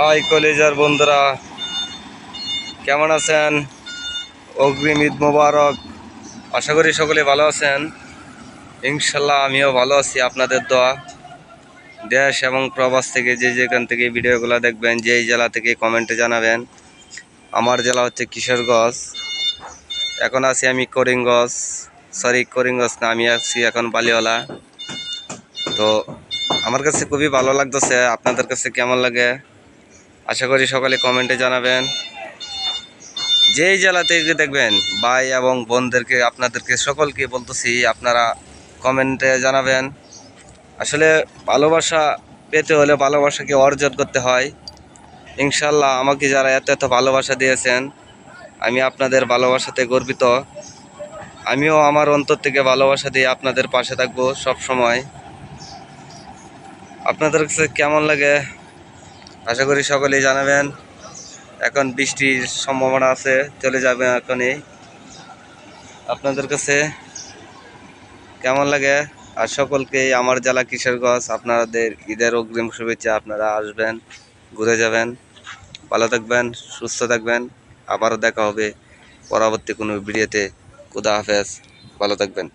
High কলেজার বন্ধুরা, কেমন আছেন? অগ্রিম ঈদ মোবারক। আশা করি সকলে ভালো আছেন। ইনশাল্লাহ আমিও ভালো আছি, আপনাদের দোয়া। দেশ এবং প্রবাস থেকে যে যেখান থেকে ভিডিওগুলো দেখবেন, যেই জেলা থেকে কমেন্টে জানাবেন, আমার জেলা হচ্ছে কিশোরগঞ্জ। এখন আছি আমি করিমগঞ্জ। সরি, করিমগঞ্জ না, আমি আছি এখন বালিওয়ালা। তো আমার কাছে খুবই ভালো লাগতেছে, আপনাদের কাছে কেমন লাগে? আশা করি সকালে কমেন্টে জানাবেন। যেই জেলা থেকে দেখবেন, ভাই এবং বোনদেরকে, আপনাদেরকে সকলকে বলতেছি, আপনারা কমেন্টে জানাবেন। আসলে ভালোবাসা পেতে হলে ভালোবাসাকে অর্জন করতে হয়। ইনশাল্লাহ আমাকে যারা এত এত ভালোবাসা দিয়েছেন, আমি আপনাদের ভালোবাসাতে গর্বিত। আমিও আমার অন্তর থেকে ভালোবাসা দিয়ে আপনাদের পাশে থাকব সব সময় আপনাদের কাছে কেমন লাগে? আশা করি সকলেই জানাবেন। এখন বৃষ্টির সম্ভাবনা আছে, চলে যাবে এখনই আপনাদের কাছে কেমন লাগে? আর সকলকেই আমার জেলা কিশোরগঞ্জ, আপনাদের ঈদের অগ্রিম শুভেচ্ছা, আপনারা আসবেন, ঘুরে যাবেন, ভালো থাকবেন, সুস্থ থাকবেন। আবারও দেখা হবে পরবর্তী কোনো ভিডিওতে। খুদা হাফেজ, ভালো থাকবেন।